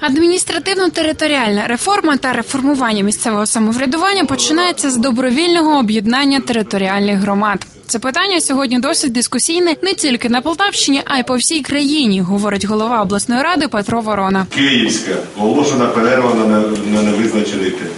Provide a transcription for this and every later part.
Адміністративно-територіальна реформа та реформування місцевого самоврядування починається з добровільного об'єднання територіальних громад. Це питання сьогодні досить дискусійне не тільки на Полтавщині, а й по всій країні, говорить голова обласної ради Петро Ворона. Київська оголошена перерва на, не- на невизначений термін.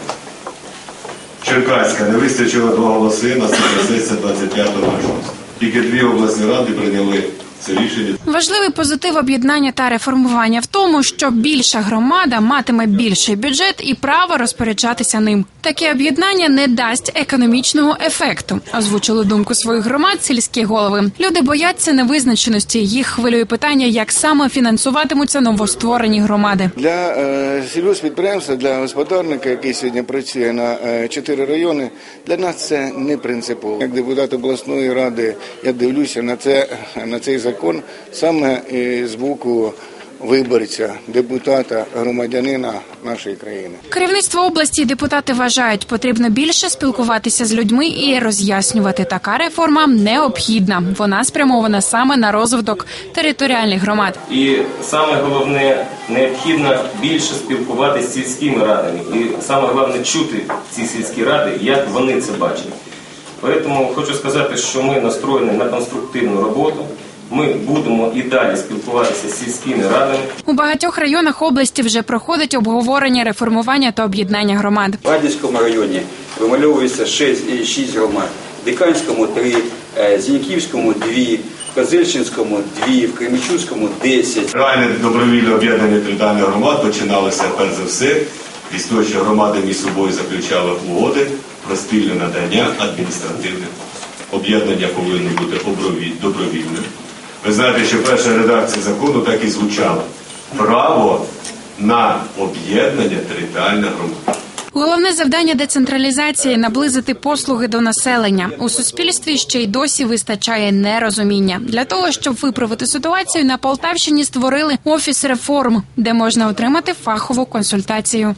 Черкаська не вистачило два голоси на сесія 25 жовтня. Тільки дві обласні ради прийняли це рішення. Важливий позитив об'єднання та реформування в тому, що більша громада матиме більший бюджет і право розпоряджатися ним. Таке об'єднання не дасть економічного ефекту. Озвучили думку своїх громад сільські голови. Люди бояться невизначеності. Їх хвилює питання, як саме фінансуватимуться новостворені громади. Для е, сільгоспідприємства, для господарника, який сьогодні працює на е, чотири райони, для нас це не принципово. Як депутат обласної ради, я дивлюся на це на цей закон саме е, з боку виборця, депутата, громадянина нашої країни. Керівництво області і депутати вважають, потрібно більше спілкуватися з людьми і роз'яснювати. Така реформа необхідна. Вона спрямована саме на розвиток територіальних громад. І саме головне необхідно більше спілкуватися з сільськими радами. І саме головне чути ці сільські ради, як вони це бачать. Тому хочу сказати, що ми настроєні на конструктивну роботу. Ми будемо і далі спілкуватися з сільськими радами. У багатьох районах області вже проходить обговорення реформування та об'єднання громад. В Гадяцькому районі вимальовується 6, 6 громад, в Диканському 3, е, Зіньківському 2, в Козельщинському 2, в Кремічуцькому 10. Реальне добровільне об'єднання територіальних громад починалося перш за все із того, що громади між собою заключали угоди про спільне надання адміністративних. Об'єднання повинно бути оброві- добровільним. Ви знаєте, що перша редакція закону так і звучала: право на об'єднання територіальних громад. Головне завдання децентралізації наблизити послуги до населення. У суспільстві ще й досі вистачає нерозуміння. Для того щоб виправити ситуацію, на Полтавщині створили офіс реформ, де можна отримати фахову консультацію.